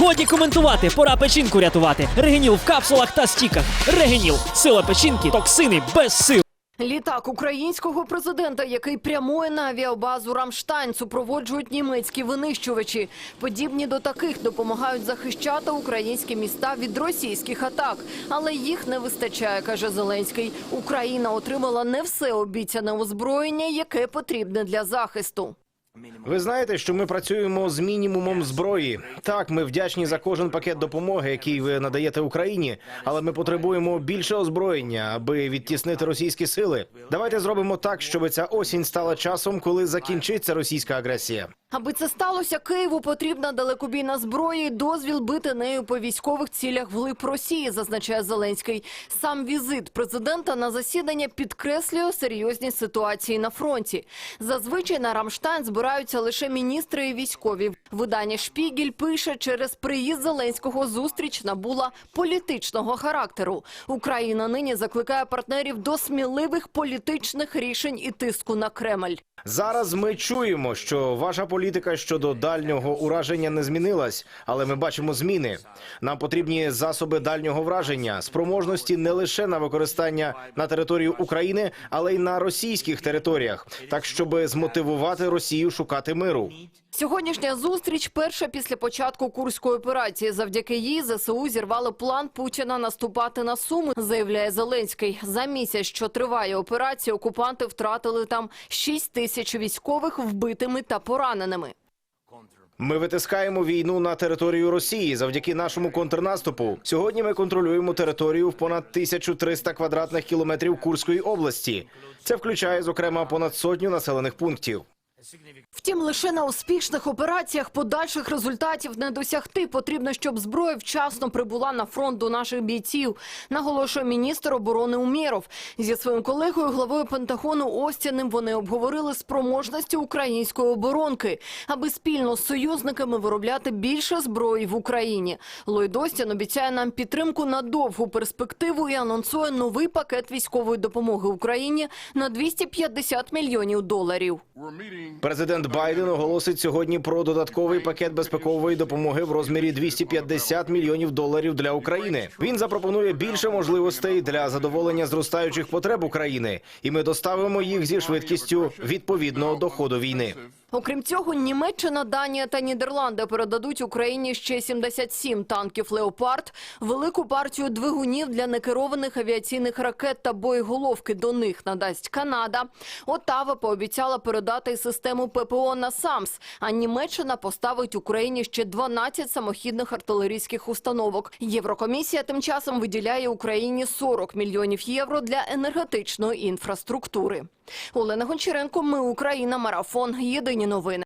Годі коментувати, пора печінку рятувати. Регеніл в капсулах та стіках. Регеніл. Сила печінки, токсини без сил. Літак українського президента, який прямує на авіабазу Рамштайн, супроводжують німецькі винищувачі. Подібні до таких допомагають захищати українські міста від російських атак. Але їх не вистачає, каже Зеленський. Україна отримала не все обіцяне озброєння, яке потрібне для захисту. Ви знаєте, що ми працюємо з мінімумом зброї. Так, ми вдячні за кожен пакет допомоги, який ви надаєте Україні, але ми потребуємо більше озброєння, аби відтіснити російські сили. Давайте зробимо так, щоб ця осінь стала часом, коли закінчиться російська агресія. Аби це сталося, Києву потрібна далекобійна зброя і дозвіл бити нею по військових цілях вглиб Росії, зазначає Зеленський. Сам візит президента на засідання підкреслює серйозні ситуації на фронті. Зазвичай на Рамштайн збираються лише міністри і військові. Видання Шпігель пише, через приїзд Зеленського зустріч набула політичного характеру. Україна нині закликає партнерів до сміливих політичних рішень і тиску на Кремль. Зараз ми чуємо, що ваша політика щодо дальнього ураження не змінилась, але ми бачимо зміни. Нам потрібні засоби дальнього враження, спроможності не лише на використання на території України, але й на російських територіях, так щоб змотивувати Росію шукати миру. Сьогоднішня зустріч перша після початку курської операції. Завдяки їй ЗСУ зірвали план Путіна наступати на Суми, заявляє Зеленський. За місяць, що триває операція, окупанти втратили там 6 тисяч військових вбитими та пораненими. Ми витискаємо війну на територію Росії завдяки нашому контрнаступу. Сьогодні ми контролюємо територію в понад 1300 квадратних кілометрів Курської області. Це включає, зокрема, понад сотню населених пунктів. Втім, лише на успішних операціях подальших результатів не досягти. Потрібно, щоб зброя вчасно прибула на фронт до наших бійців, наголошує міністр оборони Умєров. Зі своїм колегою, главою Пентагону Остіним, вони обговорили спроможності української оборонки, аби спільно з союзниками виробляти більше зброї в Україні. Ллойд Остін обіцяє нам підтримку на довгу перспективу і анонсує новий пакет військової допомоги Україні на 250 мільйонів доларів. Президент Байден оголосить сьогодні про додатковий пакет безпекової допомоги в розмірі 250 мільйонів доларів для України. Він запропонує більше можливостей для задоволення зростаючих потреб України, і ми доставимо їх зі швидкістю відповідно до ходу війни. Окрім цього, Німеччина, Данія та Нідерланди передадуть Україні ще 77 танків «Леопард», велику партію двигунів для некерованих авіаційних ракет та боєголовки до них надасть Канада. Отава пообіцяла передати систему ППО на САМС, а Німеччина поставить Україні ще 12 самохідних артилерійських установок. Єврокомісія тим часом виділяє Україні 40 мільйонів євро для енергетичної інфраструктури. Олена Гончаренко, ми Україна, марафон. Єдині новини.